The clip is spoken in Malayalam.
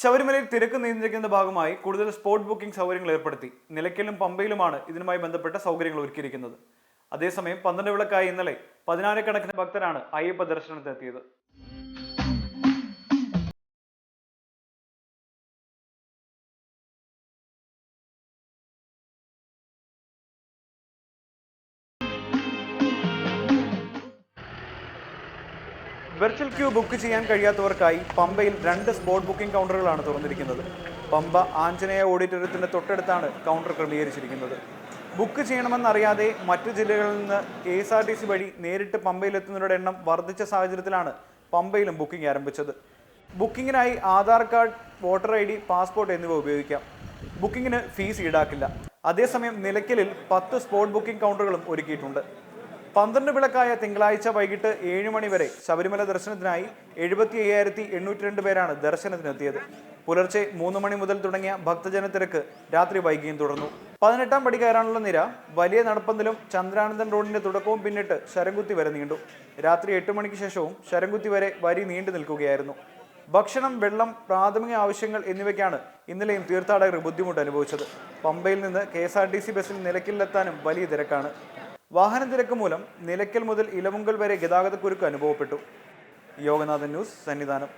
ശബരിമലയിൽ തിരക്ക് നിയന്ത്രിക്കുന്ന ഭാഗമായി കൂടുതൽ സ്പോട്ട് ബുക്കിംഗ് സൗകര്യങ്ങൾ ഏർപ്പെടുത്തി. നിലയ്ക്കലും പമ്പയിലുമാണ് ഇതിനുമായി ബന്ധപ്പെട്ട സൗകര്യങ്ങൾ ഒരുക്കിയിരിക്കുന്നത്. അതേസമയം പന്ത്രണ്ട് വിളക്കായി ഇന്നലെ പതിനായിരക്കണക്കിന് ഭക്തരാണ് അയ്യപ്പ ദർശനത്തിനെത്തിയത്. വെർച്വൽ ക്യൂ ബുക്ക് ചെയ്യാൻ കഴിയാത്തവർക്കായി പമ്പയിൽ രണ്ട് സ്പോട്ട് ബുക്കിംഗ് കൗണ്ടറുകളാണ് തുറന്നിരിക്കുന്നത്. പമ്പ ആഞ്ജനേയ ഓഡിറ്റോറിയത്തിന്റെ തൊട്ടടുത്താണ് കൗണ്ടർ ക്രമീകരിച്ചിരിക്കുന്നത്. ബുക്ക് ചെയ്യണമെന്നറിയാതെ മറ്റു ജില്ലകളിൽ നിന്ന് K S R T C വഴി നേരിട്ട് പമ്പയിലെത്തുന്നവരുടെ എണ്ണം വർദ്ധിച്ച സാഹചര്യത്തിലാണ് പമ്പയിലും ബുക്കിംഗ് ആരംഭിച്ചത്. ബുക്കിങ്ങിനായി Aadhaar card voter I D passport എന്നിവ ഉപയോഗിക്കാം. ബുക്കിങ്ങിന് ഫീസ് ഈടാക്കില്ല. അതേസമയം നിലയ്ക്കലിൽ പത്ത് സ്പോട്ട് ബുക്കിംഗ് കൗണ്ടറുകളും ഒരുക്കിയിട്ടുണ്ട്. പന്ത്രണ്ട് വിളക്കായ തിങ്കളാഴ്ച വൈകിട്ട് ഏഴ് മണി വരെ ശബരിമല ദർശനത്തിനായി എഴുപത്തി അയ്യായിരത്തി എണ്ണൂറ്റി രണ്ട് പേരാണ് ദർശനത്തിനെത്തിയത്. പുലർച്ചെ മൂന്ന് മണി മുതൽ തുടങ്ങിയ ഭക്തജന തിരക്ക് രാത്രി വൈകിയും തുടർന്നു. പതിനെട്ടാം പടി കയറാനുള്ള നിര വലിയ നടപ്പന്തലും ചന്ദ്രാനന്ദൻ റോഡിന്റെ തുടക്കവും പിന്നിട്ട് ശരംകുത്തി വരെ നീണ്ടു. രാത്രി എട്ട് മണിക്ക് ശേഷവും ശരംകുത്തി വരെ വരി നീണ്ടു നിൽക്കുകയായിരുന്നു. ഭക്ഷണം വെള്ളം പ്രാഥമിക ആവശ്യങ്ങൾ എന്നിവയ്ക്കാണ് ഇന്നലെയും തീർത്ഥാടകർ ബുദ്ധിമുട്ട് അനുഭവിച്ചത് പമ്പയിൽ നിന്ന് K S R T C ബസ്സിൽ നിലക്കിലെത്താനും വലിയ തിരക്കാണ്. വാഹന തിരക്ക് മൂലം നിലയ്ക്കൽ മുതൽ ഇലവുങ്കൽ വരെ ഗതാഗതക്കുരുക്ക് അനുഭവപ്പെട്ടു. യോഗനാഥൻ ന്യൂസ് സന്നിധാനം.